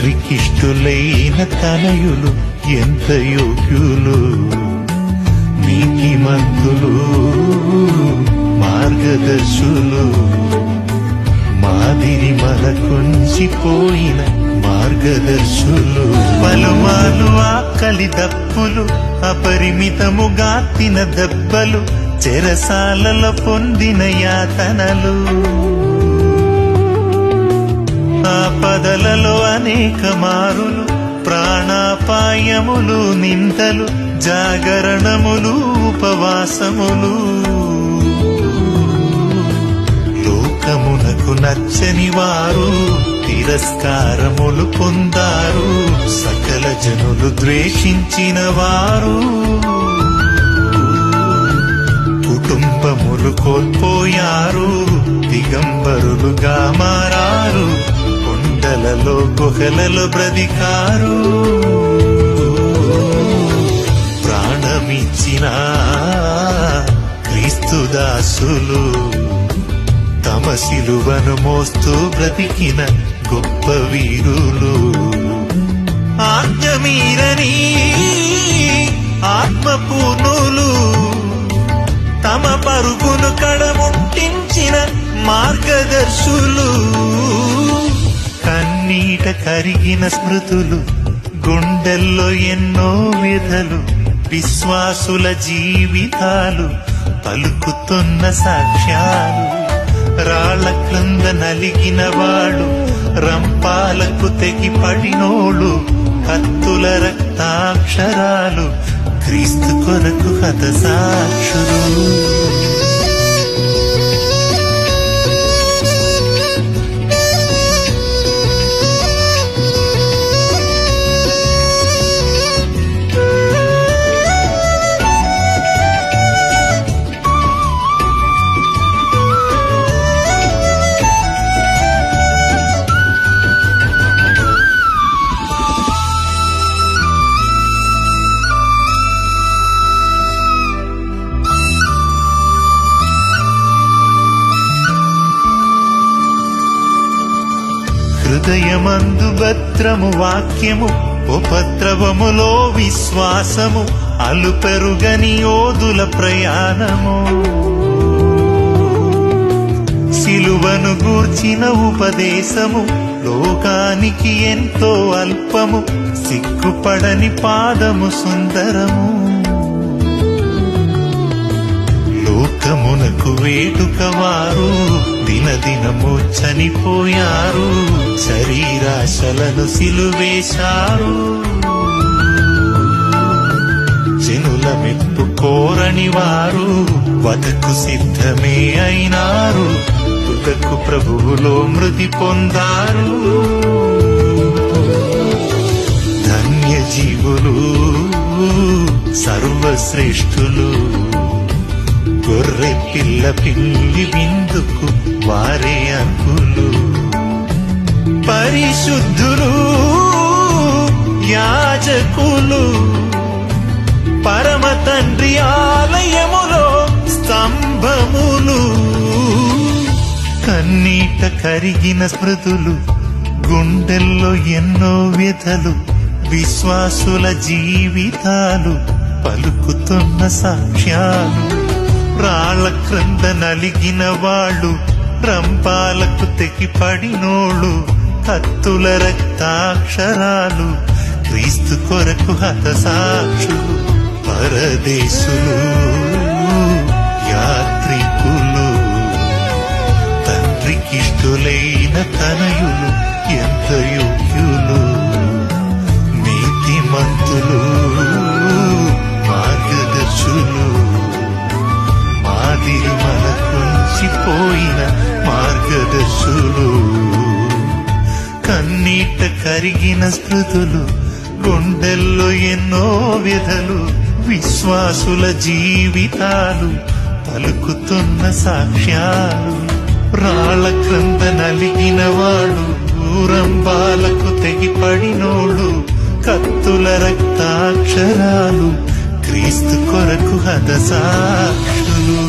తండ్రికిష్టులైన తనయులు ఎంత యోగ్యులు. నీతిమంతులు మార్గదర్శులు. మాదిరి మలకొంచిపోయిన మార్గదర్శులు. పలుమాలు ఆకలి దప్పులు అపరిమితముగా తిన దెబ్బలు చెరసాలలో పొందిన యాతనలు. ఆపదలలో అనేక మారులు ప్రాణాపాయములు నిందలు జాగరణములు ఉపవాసములు. లోకమునకు నచ్చని వారు తిరస్కారములు పొందారు సకల జనులు ద్వేషించిన వారు. కుటుంబములు కోల్పోయారు దిగంబరులుగా మారారు కొండలలో గుహలలో బ్రతికారు. ప్రాణమిచ్చిన క్రీస్తుదాసులు తమ శిలువను మోస్తూ బ్రతికిన గొప్ప వీరులు. ఆజ్ఞమీరని ఆత్మపూర్ణులు తమ పరుగును కడముట్టించిన మార్గదర్శులు. కరిగిన స్మృతులు గుండెల్లో ఎన్నో వ్యధలు విశ్వాసుల జీవితాలు పలుకుతున్న సాక్ష్యాలు. రాళ్ళ క్రింద నలిగిన వాడు రంపాలకు తెగి కత్తుల రక్తాక్షరాలు క్రీస్తు కొరకు హత హృదయమందు భద్రము వాక్యము ఉపద్రవములో విశ్వాసము అలుపెరుగని యోధుల ప్రయాణము. సిలువను గూర్చిన ఉపదేశము లోకానికి ఎంతో అల్పము సిగ్గుపడని పాదము సుందరము. లోకమునకు వేడుక వారు దినదినము చనిపోయారు. శరీరాశలను సిలువేశారు. జనుల మెప్పు కోరని వారు వదకు సిద్ధమే అయినారు. తుదకు ప్రభువులో మృతి పొందారు. ధన్య జీవులు సర్వశ్రేష్ఠులు. పిల్ల పిల్లి విందుకు వారే అంకులు పరిశుద్ధులు యాజకులు పరమ తండ్రి ఆలయములో స్తంభములు. కన్నీట కరిగిన స్మృతులు గుండెల్లో ఎన్నో వ్యధలు విశ్వాసుల జీవితాలు పలుకుతున్న సాక్ష్యాలు. రాళ్ళ క్రింద నలిగిన వాళ్ళు రంపాలకు తెగిపడినోళ్ళు కత్తుల రక్తాక్షరాలు క్రీస్తు కొరకు హతసాక్షులు పరదేశులు యాత్రికులు తండ్రికిష్టులైన తనయు పోయిన మార్గదర్శులు. కన్నీట కరిగిన స్మృతులు గుండెల్లో ఎన్నో విధలు విశ్వాసుల జీవితాలు పలుకుతున్న సాక్ష్యాలు. రాళ్ళ క్రింద నలిగిన వాడు ఊరంబాలకు తెగిపడినోడు కత్తుల రక్తాక్షరాలు క్రీస్తు కొరకు హద సాక్షులు